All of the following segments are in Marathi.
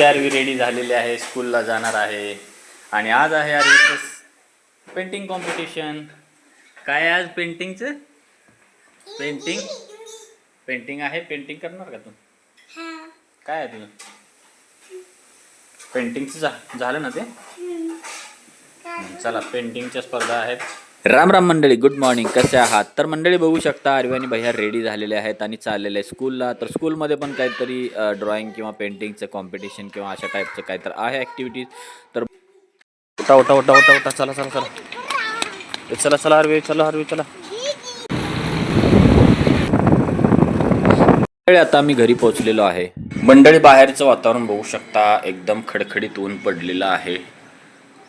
आमची आरवी रेडी झालेली आहे स्कूलला जाणार आहे. आणि आज आहे आरवीचं पेंटिंग कॉम्पिटिशन काय आज पेंटिंगचं पेंटिंग पेंटिंग आहे? पेंटिंग करणार का तू? काय आहे तुझं? पेंटिंगचं झालं ना ते? चला पेंटिंगच्या स्पर्धा आहेत. राम राम मंडळी गुड मॉर्निंग कसे आहात? तर मंडळी बघू शकता आर्वी आणि भैया रेडी झालेले आहेत आणि चाललेले आहे स्कूलला तर स्कूलमध्ये पण काहीतरी ड्रॉइंग किंवा पेंटिंगचं कॉम्पिटिशन किंवा अशा टाईपचं काहीतरी आहे ॲक्टिव्हिटीज तर उठा उठा उठा उठा उठा. चला चला चला. चला चला अरवी चला हरवे चला. मंडळी आता मी घरी पोहोचलेलो आहे. मंडळी बाहेरचं वातावरण बघू शकता. एकदम खडखडीत ऊन पडलेलं आहे.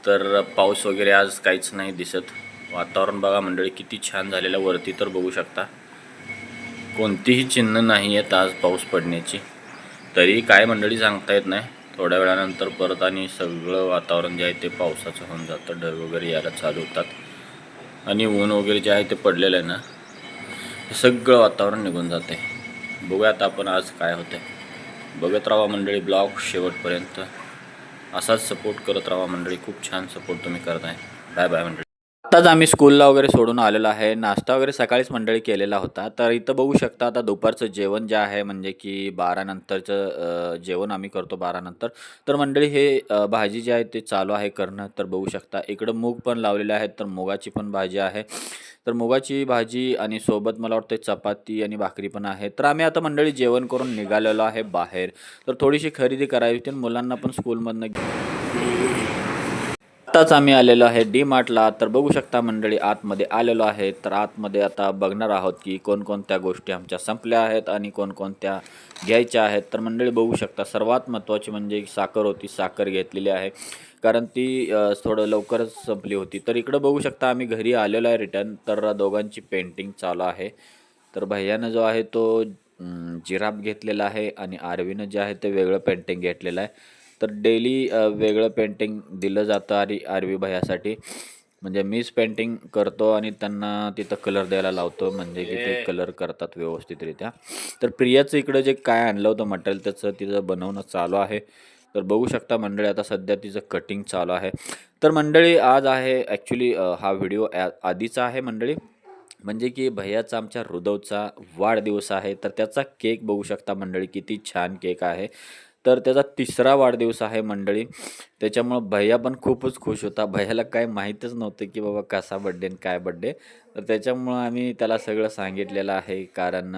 तर पाऊस वगैरे आज काहीच नाही दिसत. वातावरण बघा मंडळी किती छान झालेलं वरती तर बघू शकता. कोणतीही चिन्ह नाही आहेत आज पाऊस पडण्याची. तरी काय मंडळी सांगता येत नाही. थोड्या वेळानंतर परत आणि सगळं वातावरण जे आहे ते पावसाचं होऊन जातं. ढग वगैरे यायला चालू होतात. आणि ऊन वगैरे जे आहे ते पडलेलं आहे ना हे सगळं वातावरण निघून जाते. बघूयात आपण आज काय होतं बघत राहा मंडळी ब्लॉग शेवटपर्यंत. असाच सपोर्ट करत राहा मंडळी. खूप छान सपोर्ट तुम्ही करताय. बाय बाय मंडळी. आत्ताच आम्ही स्कूलला वगैरे सोडून आलेलो आहे. नाश्ता वगैरे सकाळीच मंडळी केलेला होता. तर इथं बघू शकता आता दुपारचं जेवण जे आहे म्हणजे की बारानंतरचं जेवण आम्ही करतो बारानंतर तर मंडळी हे भाजी जी आहे ते चालू आहे करणं. तर बघू शकता इकडं मूग पण लावलेले आहेत. तर मुगाची पण भाजी आहे. तर मुगाची भाजी आणि सोबत मला वाटतं चपाती आणि भाकरी पण आहे. तर आम्ही आता मंडळी जेवण करून निघालेलो आहे बाहेर. तर थोडीशी खरेदी करावी होती मुलांना पण स्कूलमधनं आत्ताच आम्ही आलेलो आहे डी मार्टला. तर बघू शकता मंडळी आतमध्ये आलेलो आहे. तर आतमध्ये आता बघणार आहोत की कोणकोणत्या गोष्टी आमच्या संपल्या आहेत आणि कोणकोणत्या घ्यायच्या आहेत. तर मंडळी बघू शकता सर्वात महत्त्वाची म्हणजे साखर होती साखर घेतलेली आहे. कारण ती थोडं लवकरच संपली होती. तर इकडं बघू शकता आम्ही घरी आलेलो आहे रिटर्न तर दोघांची पेंटिंग चालू आहे. तर भैयानं जो आहे तो जिराब जिराफ घेतलेला आहे आणि आरवीनं जे आहे ते वेगळं पेंटिंग घेतलेलं आहे. तर डेली वेगळं पेंटिंग दिलं जातं आणि आरवी भैयासाठी म्हणजे मीच पेंटिंग करतो आणि त्यांना तिथं कलर द्यायला लावतो. म्हणजे की ते कलर करतात व्यवस्थितरित्या. तर प्रियाचं इकडं जे काय आणलं होतं मटेरियल त्याचं तिचं बनवणं चालू आहे. तर बघू शकता मंडळी आता सध्या तिचं कटिंग चालू आहे. तर मंडळी आज आहे ॲक्च्युली हा व्हिडिओ आधीचा आहे मंडळी. म्हणजे की भैयाचा आमच्या हृदवचा वाढदिवस आहे. तर त्याचा केक बघू शकता मंडळी किती छान केक आहे. तर त्याचा तिसरा वाढदिवस आहे मंडळी. त्याच्यामुळं भैया पण खूपच खुश होता. भैयाला काय माहीतच नव्हतं की बाबा कसा बड्डे आणि काय बड्डे तर त्याच्यामुळं आम्ही त्याला सगळं सांगितलेलं आहे. कारण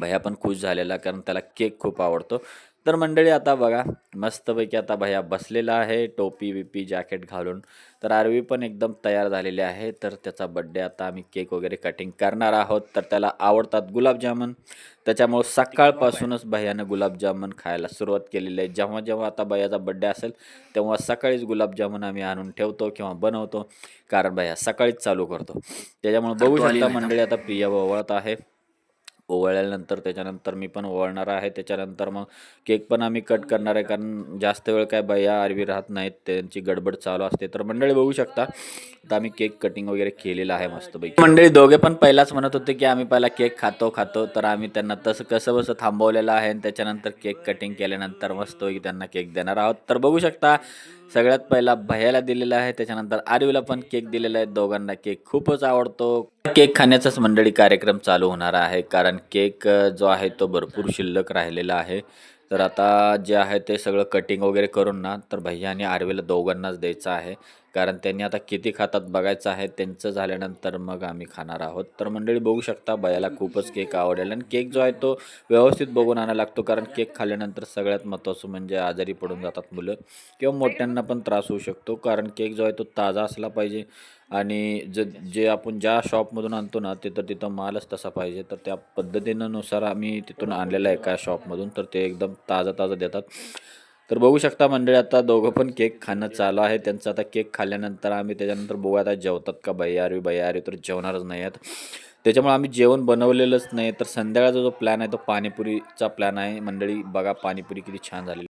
भैया पण खुश झालेला कारण त्याला केक खूप आवडतो. तर मंडळी आता बघा मस्तपैकी आता भैया बसलेला आहे टोपी बिपी जॅकेट घालून. तर आरवी पण एकदम तयार झालेले आहे. तर त्याचा बड्डे आता आम्ही केक वगैरे कटिंग करणार आहोत. तर त्याला आवडतात गुलाबजामुन. त्याच्यामुळं सकाळपासूनच भैयानं गुलाबजामुन खायला सुरुवात केलेली आहे. जेव्हा जेव्हा आता भैयाचा बड्डे असेल तेव्हा सकाळीच गुलाबजामुन आम्ही आणून ठेवतो किंवा बनवतो. कारण भैया सकाळीच चालू करतो. त्याच्यामुळे बघू शकता मंडळी आता प्रिया ओवळत आहे. ओवळल्यानंतर त्याच्यानंतर मी पण ओवळणार आहे. त्याच्यानंतर मग केक पण आम्ही कट करणार आहे. कारण जास्त वेळ काय बाया आरवी राहत नाहीत. त्यांची गडबड चालू असते. तर मंडळी बघू शकता. तर आम्ही केक कटिंग वगैरे केलेलं आहे मस्तपैकी. मंडळी दोघे पण पहिलाच म्हणत होते की आम्ही पहिला केक खातो खातो. तर आम्ही त्यांना तसं कसं बसं थांबवलेलं आहे. आणि त्याच्यानंतर केक कटिंग केल्यानंतर मस्तपैकी त्यांना केक देणार आहोत. तर बघू शकता सगळ्यात पहिला भैयाला दिलेला आहे. त्याच्यानंतर आर्यूला पण केक दिलेला आहे. दोघांना केक खूपच आवडतो. केक खाण्याचाच मंडळी कार्यक्रम चालू होणार आहे. कारण केक जो आहे तो भरपूर शिल्लक राहिलेला आहे. तर आता जे आहे ते सगळं कटिंग वगैरे करून ना तर भैया आणि आर्वीला दोघांनाच द्यायचं आहे. कारण त्यांनी आता किती खातात बघायचं आहे त्यांचं झाल्यानंतर मग आम्ही खाणार आहोत. तर मंडळी बघू शकता बयाला खूपच केक आवडेल आणि केक जो आहे तो व्यवस्थित बघून आणायला लागतो कारण केक खाल्ल्यानंतर सगळ्यात महत्त्वाचं म्हणजे आजारी पडून जातात मुलं किंवा मोठ्यांना पण त्रास होऊ शकतो कारण केक जो आहे तो ताजा असला पाहिजे आणि ज जे आपण ज्या शॉपमधून आणतो ना तिथं तिथं मालच तसा पाहिजे. तर त्या पद्धतीनुसार आम्ही तिथून आणलेला आहे एका शॉपमधून तर ते एकदम ताजा ताजा देतात. तर बघू शकता मंडळी आता दोघं पण केक खाणं चालू आहे. त्यांचं आता केक खाल्ल्यानंतर आम्ही त्याच्यानंतर बघू आता जेवतात का भैयारी भैयारी तर जेवणारच नाही आहेत. त्याच्यामुळे आम्ही जेवण बनवलेलंच नाही. तर संध्याकाळचा जो प्लॅन आहे तो पाणीपुरीचा प्लॅन आहे. मंडळी बघा पाणीपुरी किती छान झालेली